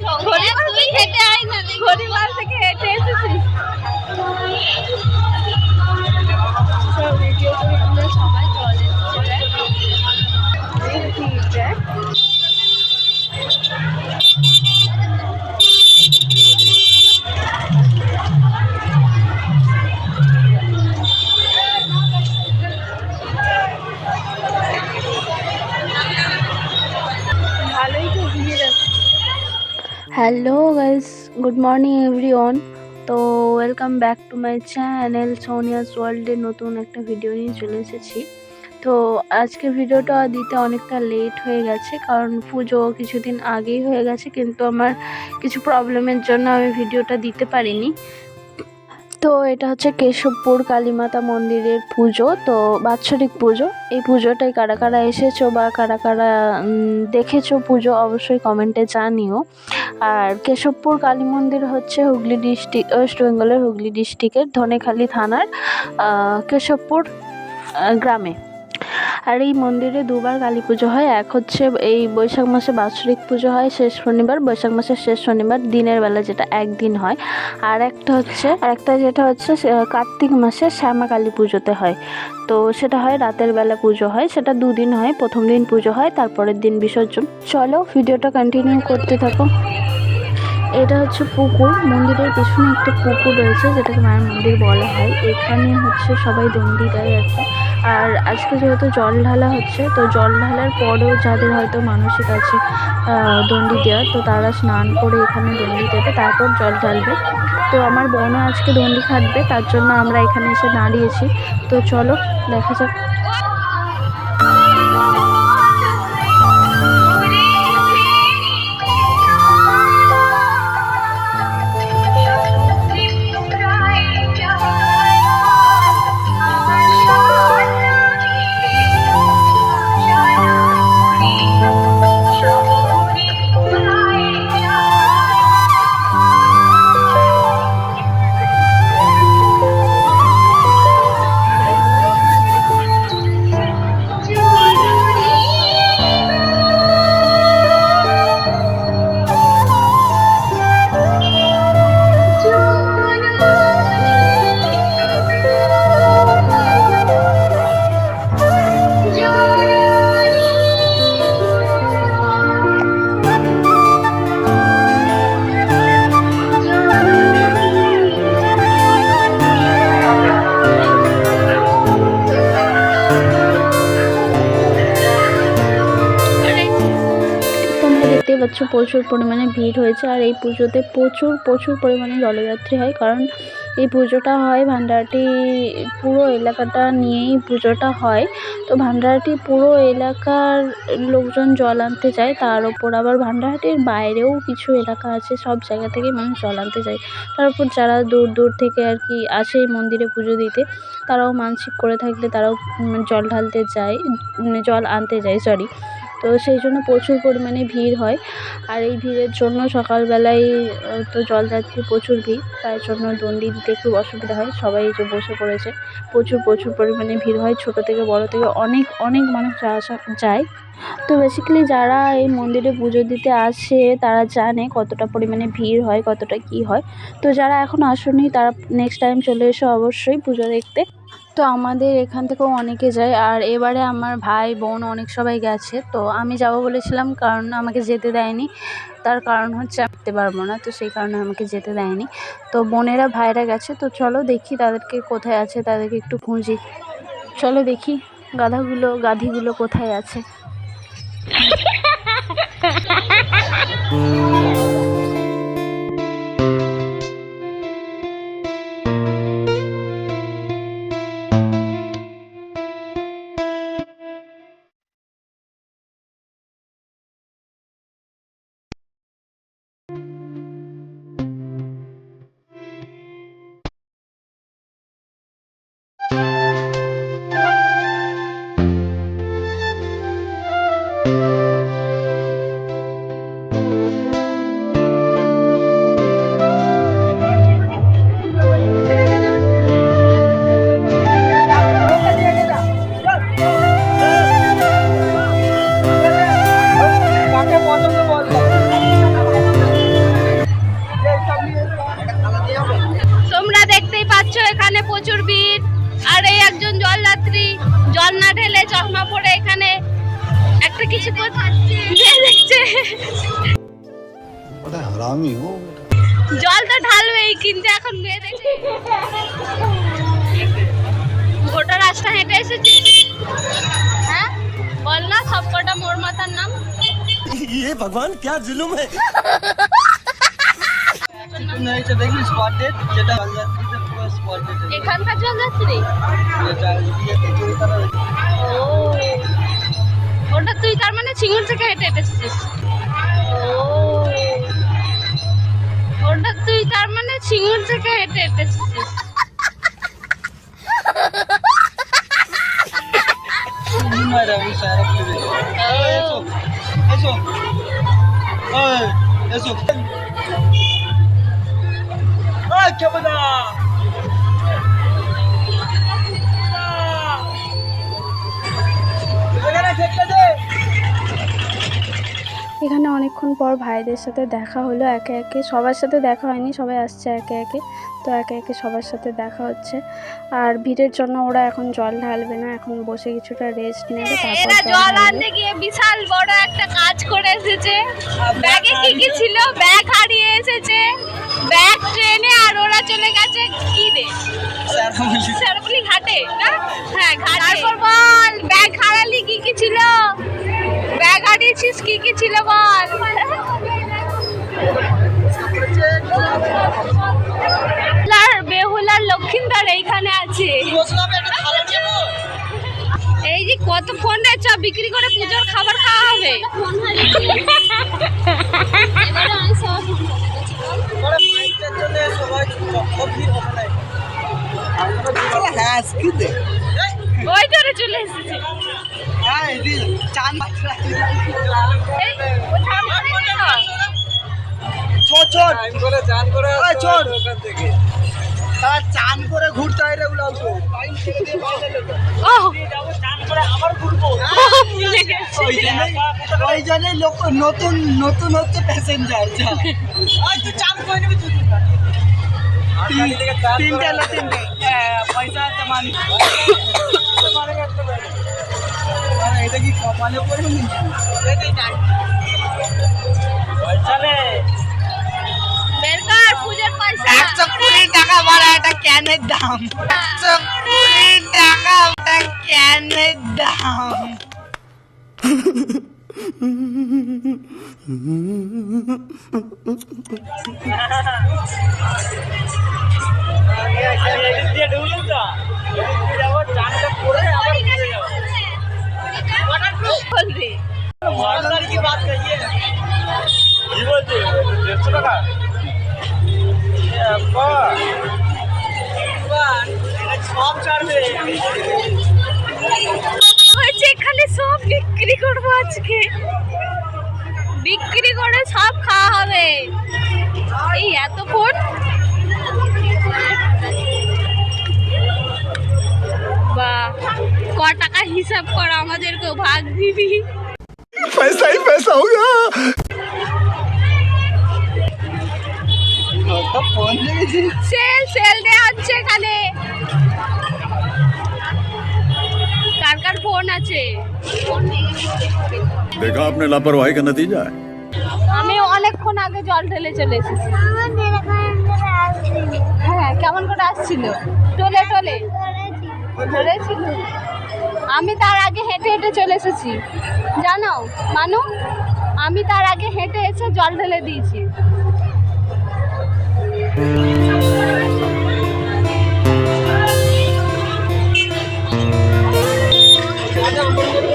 তুই হেঁটে আয় না ঘড়িমাল থেকে হেঁটে এসেছিস। ভিডিও করে আমরা সবাই চলে hello guys good morning everyone তো welcome back to my channel Sonia's ওয়ার্ল্ডের নতুন একটা ভিডিও নিয়ে চলে এসেছি। তো আজকে ভিডিওটা দিতে অনেকটা লেট হয়ে গেছে, কারণ পুজো কিছুদিন আগেই হয়ে গেছে, কিন্তু আমার কিছু প্রবলেমের জন্য আমি ভিডিওটা দিতে পারিনি। তো এটা হচ্ছে কেশবপুর কালীমাতা মন্দিরের পুজো, তো বাৎসরিক পুজো। এই পুজোটায় কারা কারা এসেছ বা কারা কারা দেখেছ পুজো অবশ্যই কমেন্টে জানিও। আর কেশবপুর কালী মন্দির হচ্ছে হুগলি ডিস্ট্রিক্ট ওয়েস্ট বেঙ্গলের হুগলি ডিস্ট্রিক্টের ধনেখালী থানার কেশবপুর গ্রামে। আর এই মন্দিরে দুবার কালী পুজো হয়। এক হচ্ছে এই বৈশাখ মাসে বাৎসরিক পুজো হয়, শেষ শনিবার। বৈশাখ মাসের শেষ শনিবার দিনের বেলা যেটা একদিন হয়। আর একটা হচ্ছে, আর একটা যেটা হচ্ছে কার্তিক মাসে শ্যামা কালী পুজোতে হয়। তো সেটা হয় রাতের বেলা পুজো হয়, সেটা দুদিন হয়। প্রথম দিন পুজো হয়, তারপরের দিন বিসর্জন। চলো, ভিডিওটা কন্টিনিউ করতে থাকো। এটা হচ্ছে পুকুর। মন্দিরের পেছনে একটা পুকুর রয়েছে, যেটাকে মায়ের মন্দির বলা হয়। এখানে হচ্ছে সবাই দণ্ডি দেয় আর কি। আর আজকে যেহেতু জল ঢালা হচ্ছে, তো জল ঢালার পরেও যাদের হয়তো মানসিক আছে দণ্ডি দেওয়ার, তো তারা স্নান করে এখানে দণ্ডি দেবে, তারপর জল ঢালবে। তো আমার বোনও আজকে দণ্ডি খাটবে, তার জন্য আমরা এখানে এসে দাঁড়িয়েছি। তো চলো, দেখা যাক। পাচ্ছ প্রচুর পরিমাণে ভিড় হয়েছে আর এই পুজোতে প্রচুর প্রচুর পরিমাণে জলযাত্রী হয়। কারণ এই পুজোটা হয় ভান্ডারটি পুরো এলাকাটা নিয়েই পুজোটা হয়। তো ভান্ডারটি পুরো এলাকার লোকজন জল আনতে যায়, তার ওপর আবার ভান্ডারহাটির বাইরেও কিছু এলাকা আছে, সব জায়গা থেকে মানুষ জল আনতে যায়। তারপর যারা দূর দূর থেকে আর কি আসে মন্দিরে পুজো দিতে, তারাও মানসিক করে থাকলে তারাও জল ঢালতে যায় জল আনতে যায় সরি তো সেই জন্য প্রচুর পরিমাণে ভিড় হয়। আর এই ভিড়ের জন্য সকালবেলায় তো জলযাত্রী প্রচুর ভিড় তার জন্য দণ্ডি দিতে খুব অসুবিধা হয়। সবাই যে বসে পড়েছে, প্রচুর প্রচুর পরিমাণে ভিড় হয়। ছোট থেকে, বড় থেকে অনেক অনেক মানুষ আসা, যায়। তো বেসিক্যালি যারা এই মন্দিরে পুজো দিতে আসে, তারা জানে কতটা পরিমাণে ভিড় হয়, কতটা কী হয়। তো যারা এখন আসেনি, তারা নেক্সট টাইম চলে এসো অবশ্যই পুজো দেখতে। তো আমাদের এখান থেকেও অনেকে যায়। আর এবারে আমার ভাই, বোন অনেক সবাই গেছে। তো আমি যাব বলেছিলাম, কারণ আমাকে যেতে দেয়নি। তার কারণ হচ্ছে আমি যেতে পারব না, তো সেই কারণে আমাকে যেতে দেয়নি। তো বোনেরা ভাইরা গেছে। তো চলো দেখি তাদেরকে কোথায় আছে, তাদেরকে একটু খুঁজি। চলো দেখি গাধাগুলো, গাধিগুলো কোথায় আছে। কিন্তু এখন মেয়ে দেখছে গোটা রাস্তা হেঁটে এসেছিস হ্যাঁ বল না সব কটা মোর মাথার নাম ये भगवान क्या जुलुम है এটা দেখলি স্পট ডেট যেটা জলযাত্রীতে পুরো স্পট ডেট এখানকার জল যাত্রী ও ওটা তুই তার মানে সিঙ্গুর থেকে হেঁটে হেঁটে এসেছিস ও ওটা তুই তার মানে সিঙ্গুর থেকে হেঁটে হেঁটে এসো। এসো। ওই এখানে অনেকক্ষণ পর ভাইদের সাথে দেখা হলো একে একে। সবার সাথে দেখা হয়নি সবাই আসছে একে একে। তো একে একে সবার সাথে দেখা হচ্ছে। আর ভিড়ের জন্য ওরা এখন জল ঢালবে না এখন বসে কিছুটা রেস্ট নেবে তারপর জল জল আনতে গিয়ে বিশাল বড় একটা কাজ করে এসেছে। ব্যাগে কি কি ছিল? ব্যাগ হারিয়ে এসেছে। ব্যাগ ট্রেনে আর ওরা চলে গেছে কি রে ঘাটে না? হ্যাঁ ঘাটে। তারপর বল ব্যাগ হারালি কি কি ছিল? ব্যাগ হারিয়েছিস কি কি ছিল বল? বেহুলার লক্ষিন্দর এইখানে আছে। এই যে কত ফোন রে চ বিক্রি করে পুজোর খাবার খাওয়া হবে। হ্যাঁ ওই ধরে চলে এসেছে। চান এই, ও সামনে না। ছোট ছোট টাইম করে চান করে ওই ছোট ওখান থেকে। তার চান করে ঘুরতে হয় রে তো। ওই জন্যই লোক নতুন নতুন হচ্ছে প্যাসেঞ্জার চান করে নিবি তিনটে। তিনটে পয়সা এটা কি কপালে একশো কুড়ি টাকা ভাড়া একটা ক্যানের দাম। একশো কুড়ি টাকা একটা ক্যানের দাম। করে সব খাওয়া হবে এই এত ফোন বা ক টাকা হিসাব কর আমাদেরকেও ভাগ দিবি पैसा ही पैसा होगा ফোন দেখেছি সেল সেল দেওয়া হচ্ছে এখানে কার কার ফোন আছে देखा आपने लापरवाही का नतीजा है আমি অনেকক্ষণ আগে জল ঢেলে চলে এসেছি। হ্যাঁ কেমন করে আসছিল? টোলে টোলে ধরেছিল আমি তার আগে হেঁটে হেঁটে চলে এসেছি। জানো, মানু, আমি তার আগে হেঁটে এসে জল ঢেলে দিয়েছি। দাও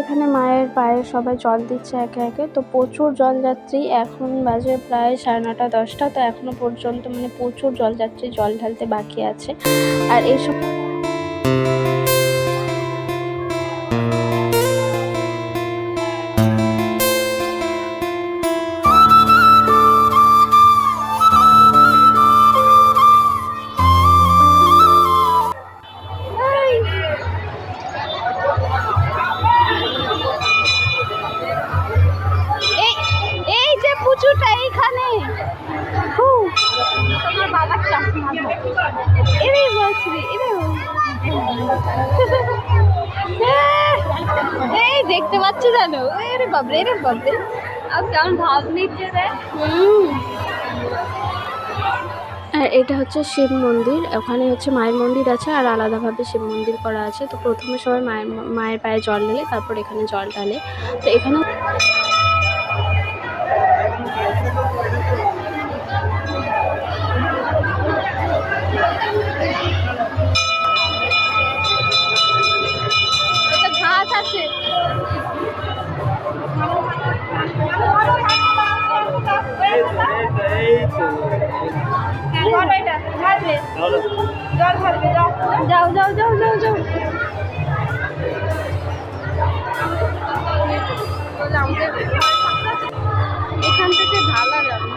এখানে মায়ের পায়ে সবাই জল দিচ্ছে একে একে। তো প্রচুর জলযাত্রী, এখন বাজে প্রায় সাড়ে নটা, দশটা। তো এখনও পর্যন্ত মানে প্রচুর জলযাত্রী জল ঢালতে বাকি আছে। আর এইসব আর এটা হচ্ছে শিব মন্দির, ওখানে হচ্ছে মায়ের মন্দির আছে আর আলাদাভাবে শিব মন্দির করা আছে। তো প্রথমে সবাই মায়ের মায়ের পায়ে জল ঢেলে তারপর এখানে জল ঢালে। তো এখানে যাও। যাও যাও যাও যাও এখান থেকে ঢালা যাবে।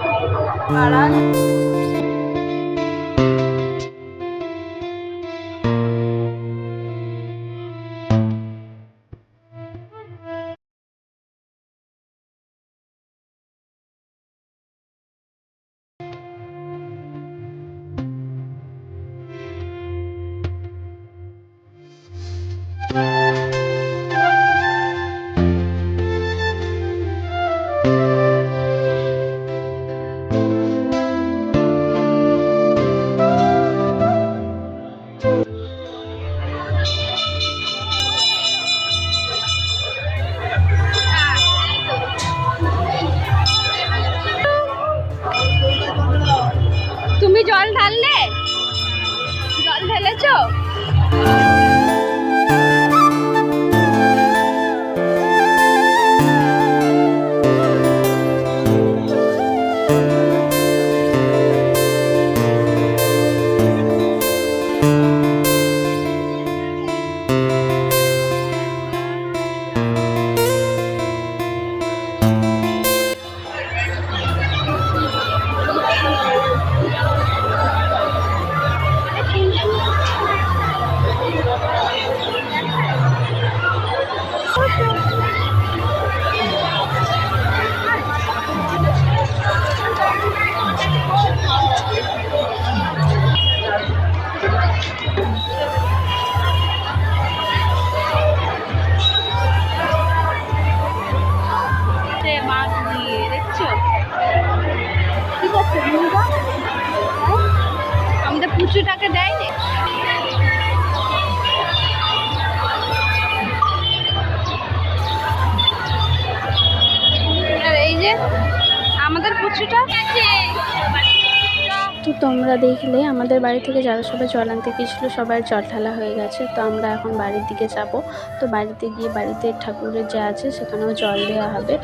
তো তোমরা দেখলে আমাদের বাড়ি থেকে যারা সবাই জল আনতে গিয়েছিল সবার জল ঢালা হয়ে গেছে। তো আমরা এখন বাড়ির দিকে যাব। তো বাড়িতে গিয়ে বাড়িতে ঠাকুরের যা আছে সেখানেও জল দেওয়া হবে।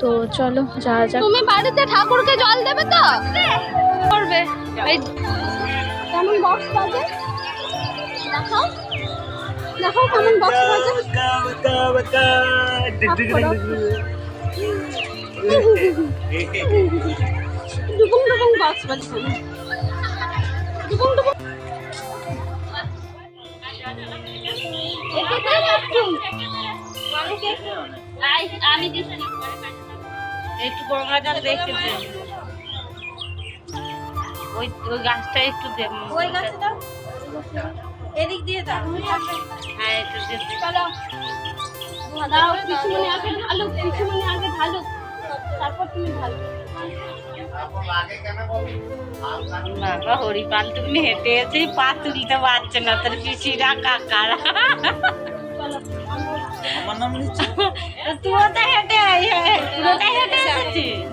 তো চলো যাওয়া যাক। তুমি বাড়িতে ঠাকুরকে জল দেবে তো? করবে। এই কেমন বক্স বাজে? দেখাও দেখাও কেমন বক্স বাজে। ডুবুং ডুবুং বক্স বাজছে ডুবুং ডুবুং একটু গঙ্গা জল দেখতে ওই ওই গাছটা একটু দে ওই গাছে দাও এদিক দিয়ে দাও। হ্যাঁ একটু দে দে। চলো দাও পিছুমনি আগে ঢালুক পিছুমনি আগে ঢালুক। তারপর তুমি ঢালো বাবা হরিপাল তুমি হেঁটে এসে পা তুলতে পারছে না তোর পিসিরা কাকারা তুইও তো হেঁটে আই পুরোটাই হেঁটে এসেছিস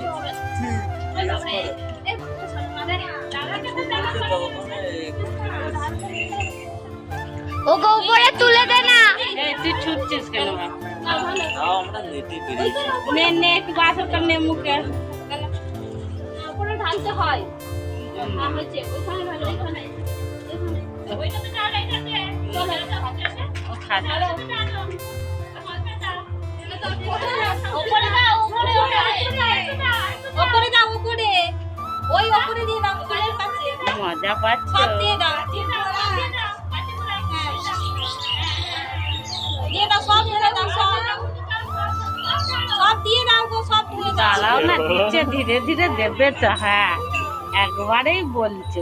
ওকে উপরে তুলে দে না এই তুই ছুটছিস কেন নে নে একটু বাসরটা নে মুখে। ঢালতে হয়। হয়েছে। ওইখানে এখানে মজা পাচ্ছ? দিয়ে দাও দিয়ে দাও গো সব দাঁড়াও না দিচ্ছে ধীরে ধীরে দেবে তো হ্যাঁ। একবারেই বলছে।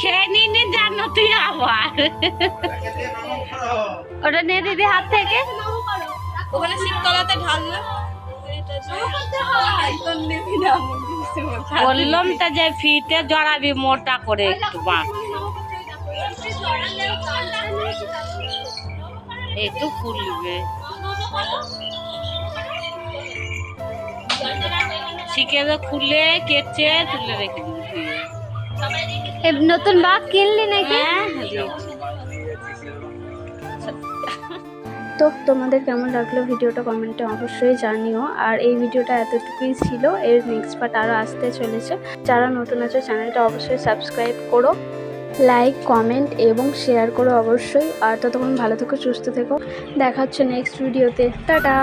খেয়ে নিয়ে নি জানো তুই আবার। ওটা নিয়ে দিদি হাত থেকে। ওখানে শীততলাতে ঢাললো বললাম তো যে ফিতে জড়াবি মোটা করে একটু বাঁক। একটু ফুলবে শিখে তো খুলে কেচে তুলে রেখে দিবি। নতুন বাঘ কিনলি নাকি? হ্যাঁ তো তোমাদের কেমন লাগল ভিডিওটা কমেন্টে অবশ্যই জানিও। আর এই ভিডিওটা এতটুকুই ছিল। এর নেক্সট পার্ট আরও আসতে চলেছে। যারা নতুন আছে চ্যানেলটা অবশ্যই সাবস্ক্রাইব করো। লাইক কমেন্ট এবং শেয়ার করো অবশ্যই। আর ততক্ষণ ভালো থেকো, সুস্থ থেকো। দেখা হচ্ছে নেক্সট ভিডিওতে টাটা!